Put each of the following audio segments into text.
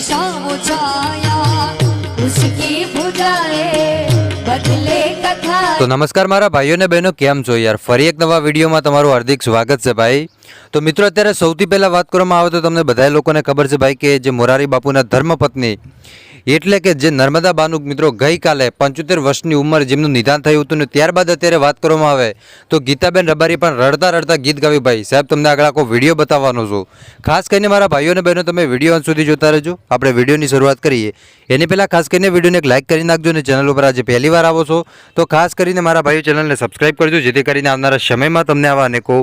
शाम તો નમસ્કાર મારા ભાઈઓ અને બહેનો, કેમ છો યાર? ફરી એક નવા વિડીયોમાં તમારું હાર્દિક સ્વાગત છે ભાઈ. તો મિત્રો, અત્યારે સૌથી પહેલાં વાત કરવામાં આવે તો તમને બધા લોકોને ખબર છે ભાઈ કે જે મોરારી બાપુના ધર્મપત્ની એટલે કે જે નર્મદા બાનુક મિત્રો ગઈકાલે પંચોતેર વર્ષની ઉંમર જેમનું નિધાન થયું હતું ને ત્યારબાદ અત્યારે વાત કરવામાં આવે તો ગીતાબેન રબારી પણ રડતા રડતા ગીત ગાવી, ભાઈ સાહેબ, તમને આગળ આખો વીડિયો બતાવવાનો છું. ખાસ કરીને મારા ભાઈઓ અને બહેનો, તમે વીડિયો અંત સુધી જોતા રહેજો. આપણે વિડીયોની શરૂઆત કરીએ. એની પહેલાં ખાસ કરીને વિડીયોને એક લાઇક કરી નાખજો અને ચેનલ ઉપર આજે પહેલી વાર આવો છો તો ખાસ કરીને મારા ભાઈઓ ચેનલને સબસ્ક્રાઇબ કરજો, જેથી કરીને આવનારા સમયમાં તમને આવા અનેકો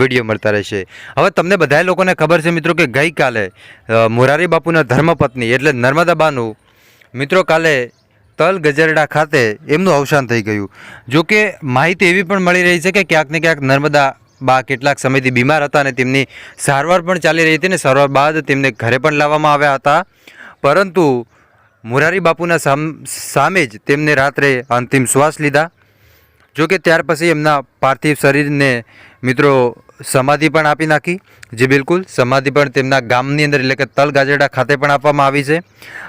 વીડિયો મળતા રહેશે. હવે તમને બધા લોકોને ખબર છે મિત્રો કે ગઈકાલે મોરારી બાપુના ધર્મપત્ની એટલે નર્મદા બાનું, મિત્રો કાલે તલ ગજરડા ખાતે એમનું અવસાન થઈ ગયું. જો કે માહિતી એવી પણ મળી રહી છે કે ક્યાંક ને ક્યાંક નર્મદા બા કેટલાક સમયથી બીમાર હતા અને તેમની સારવાર પણ ચાલી રહી હતી ને સારવાર બાદ તેમને ઘરે પણ લાવવામાં આવ્યા હતા. પરંતુ મોરારી બાપુના સામે જ તેમને રાત્રે અંતિમ શ્વાસ લીધા. જો કે ત્યાર પછી એમના પાર્થિવ શરીરને મિત્રો સમાધિ પણ આપી નાખી. જે બિલકુલ, સમાધિ પણ તેમના ગામની અંદર એટલે કે તલ ગાજરડા ખાતે પણ આપવામાં આવી છે.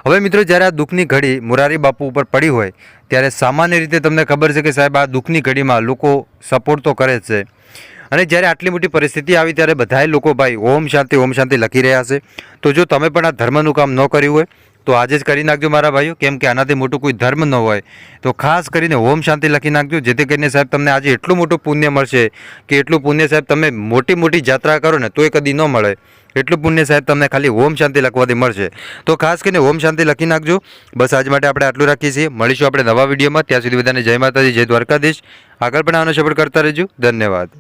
હવે મિત્રો જ્યારે આ દુઃખની ઘડી મુરારી બાપુ ઉપર પડી હોય, ત્યારે સામાન્ય રીતે તમને ખબર છે કે સાહેબ આ દુઃખની ઘડીમાં લોકો સપોર્ટ તો કરે જ છે. અને જ્યારે આટલી મોટી પરિસ્થિતિ આવી ત્યારે બધાએ લોકો ભાઈ ઓમ શાંતિ ઓમ શાંતિ લખી રહ્યા છે. તો જો તમે પણ આ ધર્મનું કામ ન કર્યું હોય તો આજે જ કરી નાખજો મારા ભાઈઓ, કેમ કે આનાથી મોટું કોઈ ધર્મ ન હોય. તો ખાસ કરીને ઓમ શાંતિ લખી નાખજો, જેથી કરીને સાહેબ તમને આજે એટલું મોટું પુણ્ય મળશે કે એટલું પુણ્ય સાહેબ તમે મોટી મોટી જાત્રા કરો ને તોય કદી ન મળે. એટલું પુણ્ય સાહેબ તમને ખાલી ઓમ શાંતિ લખવાથી મળશે. તો ખાસ કરીને ઓમ શાંતિ લખી નાખજો. બસ આજ માટે આપણે આટલું રાખીએ છીએ. મળીશું આપણે નવા વિડીયોમાં. ત્યાં સુધી બધાને જય માતાજી, જય દ્વારકાધીશ. આગળ પણ આનો સપોર્ટ કરતા રહેજો. ધન્યવાદ.